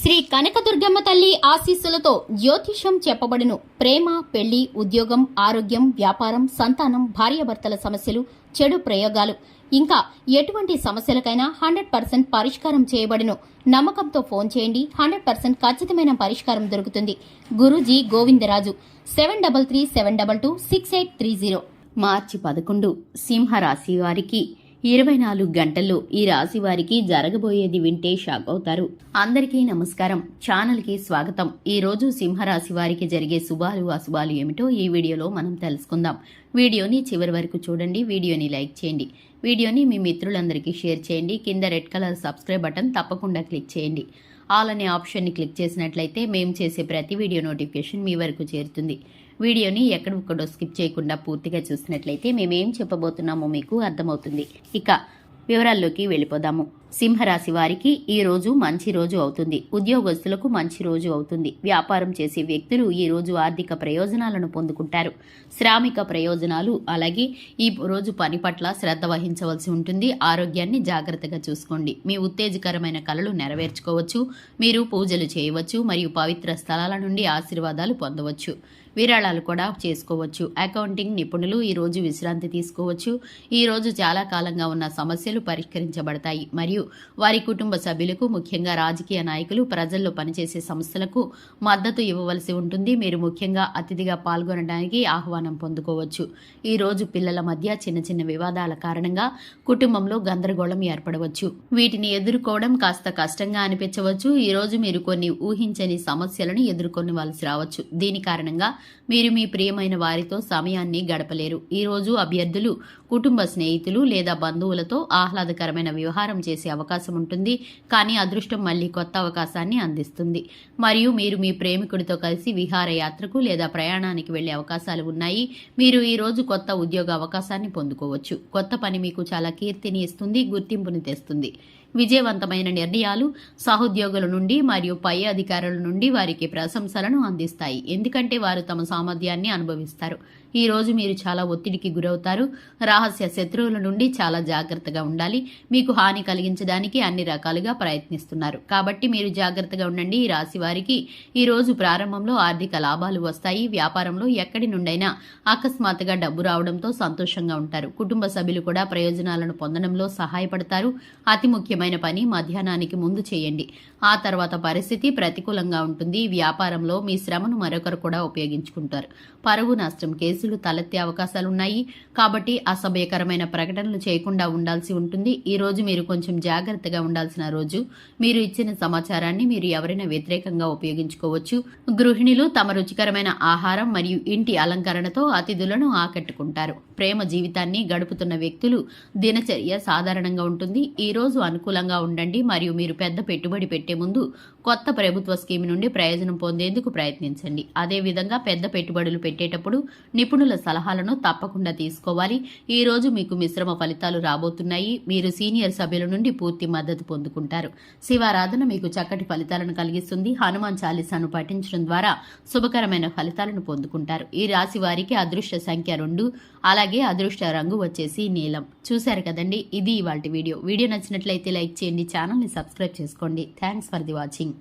శ్రీ కనకదుర్గమ్మ తల్లి ఆశీస్సులతో జ్యోతిషం చెప్పబడును. ప్రేమ పెళ్ళి ఉద్యోగం ఆరోగ్యం వ్యాపారం సంతానం భార్యాభర్తల సమస్యలు చెడు ప్రయోగాలు. ఇంకా ఎటువంటి సమస్యలకైనా హండ్రెడ్ పర్సెంట్ పరిష్కారం చేయబడును. నమ్మకంతో ఫోన్ చేయండి. హండ్రెడ్ పర్సెంట్ ఖచ్చితమైన పరిష్కారం దొరుకుతుంది. Guruji Govindaraju seven double three seven double two six eight three zero. మార్చి పదకొండు సింహరాశి వారికి ఇరవై నాలుగు గంటల్లో ఈ రాశి వారికి జరగబోయేది వింటే షాక్ అవుతారు. అందరికీ నమస్కారం. ఛానల్కి స్వాగతం. ఈ రోజు సింహరాశి వారికి జరిగే శుభాలు అశుభాలు ఏమిటో ఈ వీడియోలో మనం తెలుసుకుందాం. వీడియోని చివరి వరకు చూడండి. వీడియోని లైక్ చేయండి. వీడియోని మీ మిత్రులందరికీ షేర్ చేయండి. కింద రెడ్ కలర్ సబ్స్క్రైబ్ బటన్ తప్పకుండా క్లిక్ చేయండి. ఆల్ అనే ఆప్షన్ని క్లిక్ చేసినట్లయితే మేము చేసే ప్రతి వీడియో నోటిఫికేషన్ మీ వరకు చేరుతుంది. వీడియోని ఎక్కడొక్కడో స్కిప్ చేయకుండా పూర్తిగా చూసినట్లయితే మేమేం చెప్పబోతున్నామో మీకు అర్థమవుతుంది. ఇక వివరాల్లోకి వెళ్ళిపోదాము. సింహరాశి వారికి ఈ రోజు మంచి రోజు అవుతుంది. ఉద్యోగస్తులకు మంచి రోజు అవుతుంది. వ్యాపారం చేసే వ్యక్తులు ఈ రోజు ఆర్థిక ప్రయోజనాలను పొందుకుంటారు. శ్రామిక ప్రయోజనాలు అలాగే ఈ రోజు పని పట్ల శ్రద్ధ వహించవలసి ఉంటుంది. ఆరోగ్యాన్ని జాగ్రత్తగా చూసుకోండి. మీ ఉత్తేజకరమైన కళలు నెరవేర్చుకోవచ్చు. మీరు పూజలు చేయవచ్చు మరియు పవిత్ర స్థలాల నుండి ఆశీర్వాదాలు పొందవచ్చు. విరాళాలు కూడా చేసుకోవచ్చు. అకౌంటింగ్ నిపుణులు ఈరోజు విశ్రాంతి తీసుకోవచ్చు. ఈరోజు చాలా కాలంగా ఉన్న సమస్యలు పరిష్కరించబడతాయి. మరియు వారి కుటుంబ సభ్యులకు ముఖ్యంగా రాజకీయ నాయకులు ప్రజల్లో పనిచేసే సంస్థలకు మద్దతు ఇవ్వవలసి ఉంటుంది. మీరు ముఖ్యంగా అతిథిగా పాల్గొనడానికి ఆహ్వానం పొందుకోవచ్చు. ఈ రోజు పిల్లల మధ్య చిన్న చిన్న వివాదాల కారణంగా కుటుంబంలో గందరగోళం ఏర్పడవచ్చు. వీటిని ఎదుర్కోవడం కాస్త కష్టంగా అనిపించవచ్చు. ఈ రోజు మీరు కొన్ని ఊహించని సమస్యలను ఎదుర్కొనవలసి రావచ్చు. దీని కారణంగా మీరు మీ ప్రియమైన వారితో సమయాన్ని గడపలేరు. ఈ రోజు అభ్యర్థులు కుటుంబ స్నేహితులు లేదా బంధువులతో ఆహ్లాదకరమైన వ్యవహారం చేసే అవకాశం ఉంటుంది. కానీ అదృష్టం మళ్ళీ కొత్త అవకాశాన్ని అందిస్తుంది. మరియు మీరు మీ ప్రేమికుడితో కలిసి విహారయాత్రకు లేదా ప్రయాణానికి వెళ్ళే అవకాశాలు ఉన్నాయి. మీరు ఈ రోజు కొత్త ఉద్యోగ అవకాశాన్ని పొందుకోవచ్చు. కొత్త పని మీకు చాలా కీర్తిని ఇస్తుంది గుర్తింపుని తెస్తుంది. విజయవంతమైన నిర్ణయాలు సహోద్యోగుల నుండి మరియు పై అధికారుల నుండి వారికి ప్రశంసలను అందిస్తాయి. ఎందుకంటే వారు తమ సామర్థ్యాన్ని అనుభవిస్తారు. ఈ రోజు మీరు చాలా ఒత్తిడికి గురవుతారు. రహస్య శత్రువుల నుండి చాలా జాగ్రత్తగా ఉండాలి. మీకు హాని కలిగించడానికి అన్ని రకాలుగా ప్రయత్నిస్తున్నారు. కాబట్టి మీరు జాగ్రత్తగా ఉండండి. ఈ రాశి వారికి ఈ రోజు ప్రారంభంలో ఆర్థిక లాభాలు వస్తాయి. వ్యాపారంలో ఎక్కడి నుండైనా అకస్మాత్తుగా డబ్బు రావడంతో సంతోషంగా ఉంటారు. కుటుంబ సభ్యులు కూడా ప్రయోజనాలను పొందడంలో సహాయపడతారు. అతి ముఖ్యమైన పని మధ్యాహ్నానికి ముందు చేయండి. ఆ తర్వాత పరిస్థితి ప్రతికూలంగా ఉంటుంది. వ్యాపారంలో మీ శ్రమను మరొకరు కూడా ఉపయోగించుకుంటారు. పరువు నష్టం కేసులు తలెత్తే అవకాశాలున్నాయి. కాబట్టి అసభ్యకరమైన ప్రకటనలు చేయకుండా ఉండాల్సి ఉంటుంది. ఈ రోజు మీరు కొంచెం జాగ్రత్తగా ఉండాల్సిన రోజు. మీరు ఇచ్చిన సమాచారాన్ని మీరు ఎవరైనా వ్యతిరేకంగా ఉపయోగించుకోవచ్చు. గృహిణులు తమ రుచికరమైన ఆహారం మరియు ఇంటి అలంకరణతో అతిథులను ఆకట్టుకుంటారు. ప్రేమ జీవితాన్ని గడుపుతున్న వ్యక్తులు దినచర్య సాధారణంగా ఉంటుంది. ఈ రోజు అనుకూలంగా ఉండండి మరియు మీరు పెద్ద పెట్టుబడి పెట్టే ముందు కొత్త ప్రభుత్వ స్కీమ్ నుండి ప్రయోజనం పొందేందుకు ప్రయత్నించండి. అదేవిధంగా పెద్ద పెట్టుబడులు పెట్టేటప్పుడు నిపుణుల సలహాలను తప్పకుండా తీసుకోవాలి. ఈ రోజు మీకు మిశ్రమ ఫలితాలు రాబోతున్నాయి. మీరు సీనియర్ సభ్యుల నుండి పూర్తి మద్దతు పొందుకుంటారు. శివారాధన మీకు చక్కటి ఫలితాలను కలిగిస్తుంది. హనుమాన్ చాలీసాను పఠించడం ద్వారా శుభకరమైన ఫలితాలను పొందుకుంటారు. ఈ రాశి వారికి అదృష్ట సంఖ్య రెండు అలాగే అదృష్ట రంగు వచ్చేసి నీలం. చూశారు కదండి? ఇది ఇవాళ వీడియో. వీడియో నచ్చినట్లయితే లైక్ చేయండి ఛానల్ని సబ్స్క్రైబ్ చేసుకోండి. Thanks for the watching